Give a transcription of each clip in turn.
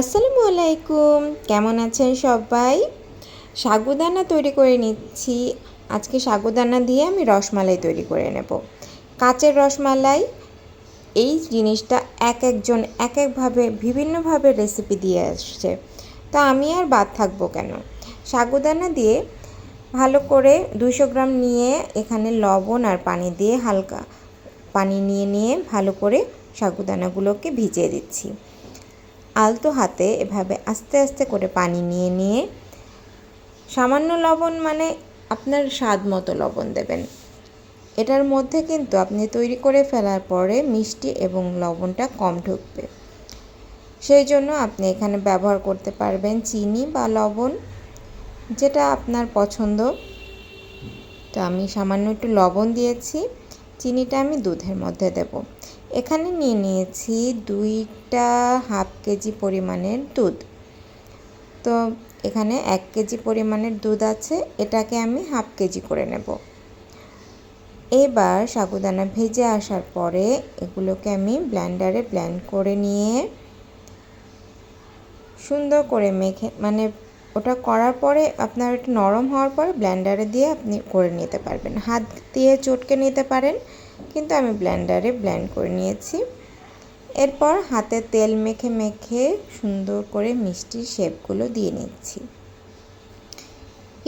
আসসালামু আলাইকুম। কেমন আছেন সবাই? সাগুদানা তৈরি করে নিচ্ছি। আজকে সাগুদানা দিয়ে আমি রসমালাই তৈরি করে নেব। কাঁচের রসমালাই, এই জিনিসটা এক একজন এক একভাবে বিভিন্নভাবে রেসিপি দিয়ে আসছে। তা আমি আর বাদ থাকব কেন? সাগুদানা দিয়ে ভালো করে দুশো গ্রাম নিয়ে এখানে লবণ আর পানি দিয়ে হালকা পানি নিয়ে নিয়ে ভালো করে সাগুদানাগুলোকে ভিজিয়ে দিচ্ছি। আলতো হাতে এভাবে আস্তে আস্তে করে পানি নিয়ে নিয়ে সামান্য লবণ মানে আপনার স্বাদ মতো লবণ দেবেন। এটার মধ্যে কিন্তু আপনি তৈরি করে ফেলার পরে মিষ্টি এবং লবণটা কম ঢুকবে। সেই জন্য আপনি এখানে ব্যবহার করতে পারবেন চিনি বা লবণ, যেটা আপনার পছন্দ। তো আমি সামান্য একটু লবণ দিয়েছি, চিনিটা আমি দুধের মধ্যে দেব। এখানে নিয়ে নিয়েছি দুইটা হাফ কেজি পরিমাণের দুধ। তো এখানে এক কেজি পরিমাণের দুধ আছে, এটাকে আমি হাফ কেজি করে নেব। এবার সাগুদানা ভেজে আসার পরে এগুলোকে আমি ব্ল্যান্ডারে ব্ল্যান্ড করে নিয়ে সুন্দর করে মেখে মানে ওটা করার পরে আপনার একটু নরম হওয়ার পরে ব্ল্যান্ডারে দিয়ে আপনি করে নিতে পারবেন। হাত দিয়ে চটকে নিতে পারেন কিন্তু আমি ব্ল্যান্ডারে ব্ল্যান্ড করে নিয়েছি। এরপর হাতে তেল মেখে মেখে সুন্দর করে মিষ্টির শেপগুলো দিয়ে নিচ্ছি।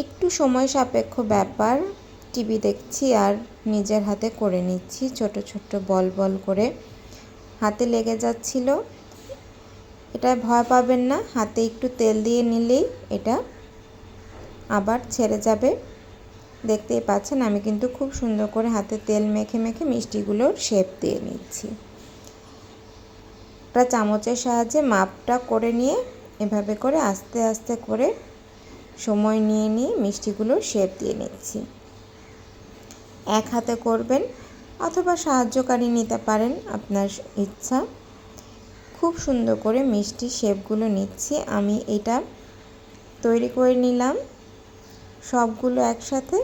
একটু সময় সাপেক্ষ ব্যাপার, টিভি দেখছি আর নিজের হাতে করে নিচ্ছি ছোট ছোট বল বল করে। হাতে লেগে যাচ্ছিল। এটা ভয় পাবেন না, হাতে একটু তেল দিয়ে নিলেই এটা আবার ছেড়ে যাবে। দেখতেই পাচ্ছেন, আমি কিন্তু খুব সুন্দর করে হাতে তেল মেখে মেখে মিষ্টিগুলোর শেপ দিয়ে নিচ্ছি। একটা চামচের সাহায্যে মাপটা করে নিয়ে এভাবে করে আস্তে আস্তে করে সময় নিয়ে নিয়ে মিষ্টিগুলোর শেপ দিয়ে নিচ্ছি। এক হাতে করবেন অথবা সাহায্যকারী নিতে পারেন, আপনার ইচ্ছা। খুব সুন্দর করে মিষ্টি শেপগুলো নিচ্ছি, আমি এটা তৈরি করে নিলাম। সবগুলো একসাথে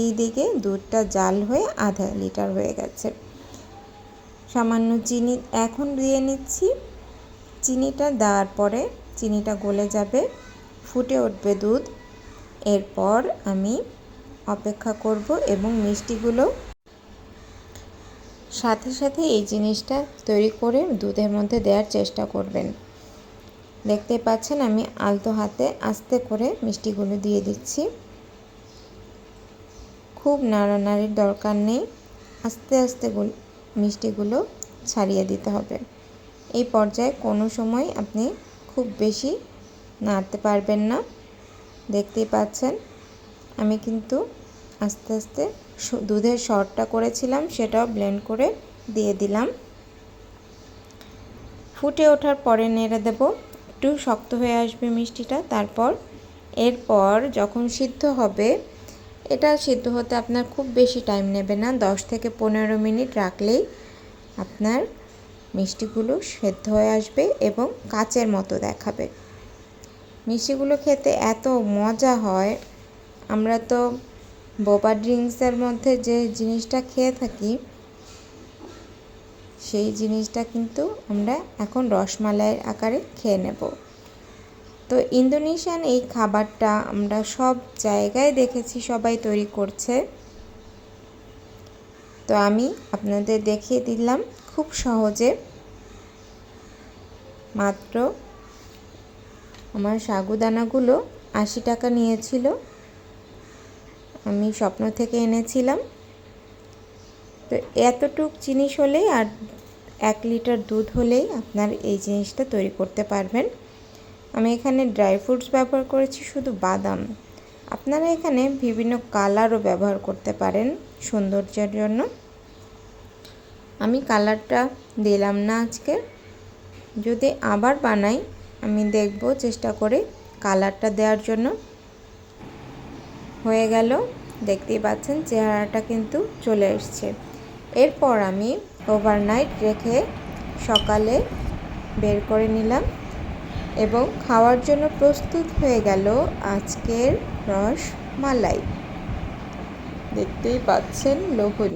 এই দিকে দুধটা জাল হয়ে আধা লিটার হয়ে গেছে। সামান্য চিনি এখন দিয়ে নিচ্ছি। চিনিটা দেওয়ার পরে চিনিটা গলে যাবে, ফুটে উঠবে দুধ। এরপর আমি অপেক্ষা করব এবং মিষ্টিগুলো সাথে সাথে এই জিনিসটা তৈরি করে দুধের মধ্যে দেওয়ার চেষ্টা করবেন। দেখতে পাচ্ছেন আমি আলতো হাতে আস্তে করে মিষ্টিগুলো দিয়ে দিচ্ছি। খুব নাড়ানাড়ির দরকার নেই। আস্তে আস্তে মিষ্টিগুলো ছাড়িয়ে দিতে হবে। এই পর্যায়ে কোনো সময় আপনি খুব বেশি নাড়তে পারবেন না। দেখতেই পাচ্ছেন, আমি কিন্তু আস্তে আস্তে দুধের শর্টটা করেছিলাম, সেটাও ব্লেন্ড করে দিয়ে দিলাম। ফুটে ওঠার পরে নেড়ে দেব। একটু শক্ত হয়ে আসবে মিষ্টিটা। তারপর, এরপর যখন সিদ্ধ হবে এটা সিদ্ধ হতে আপনার খুব বেশি টাইম নেবে না। দশ থেকে পনেরো মিনিট রাখলেই আপনার মিষ্টিগুলো সেদ্ধ হয়ে আসবে এবং কাচের মতো দেখাবে। মিষ্টিগুলো খেতে এত মজা হয়। আমরা তো বোবা ড্রিঙ্কসের মধ্যে যে জিনিসটা খেয়ে থাকি, সেই জিনিসটা কিন্তু আমরা এখন রসমালাইয়ের আকারে খেয়ে নেব। তো ইন্দোনেশিয়ান এই খাবারটা আমরা সব জায়গায় দেখেছি, সবাই তৈরি করছে। তো আমি আপনাদের দেখিয়ে দিলাম খুব সহজে। মাত্র আমার সাগুদানাগুলো আশি টাকা নিয়েছিল। আমি স্বপ্ন থেকে এনেছিলাম। তো এতটুক জিনিস হলেই আর এক লিটার দুধ হলেই আপনার এই জিনিসটা তৈরি করতে পারবেন। আমি এখানে ড্রাই ফ্রুটস ব্যবহার করেছি, শুধু বাদাম। আপনারা এখানে বিভিন্ন কালারও ব্যবহার করতে পারেন সৌন্দর্যের জন্য। আমি কালারটা দিলাম না আজকে। যদি আবার বানাই, আমি দেখব চেষ্টা করে কালারটা দেওয়ার জন্য। হয়ে গেল, দেখতেই পাচ্ছেন চেহারাটা কিন্তু চলে এসছে। এরপর আমি ওভারনাইট রেখে সকালে বের করে নিলাম। এবং খাওয়ার জন্য প্রস্তুত হয়ে গেল আজকের রস মালাই দেখতেই পাচ্ছেন লোভনীয়।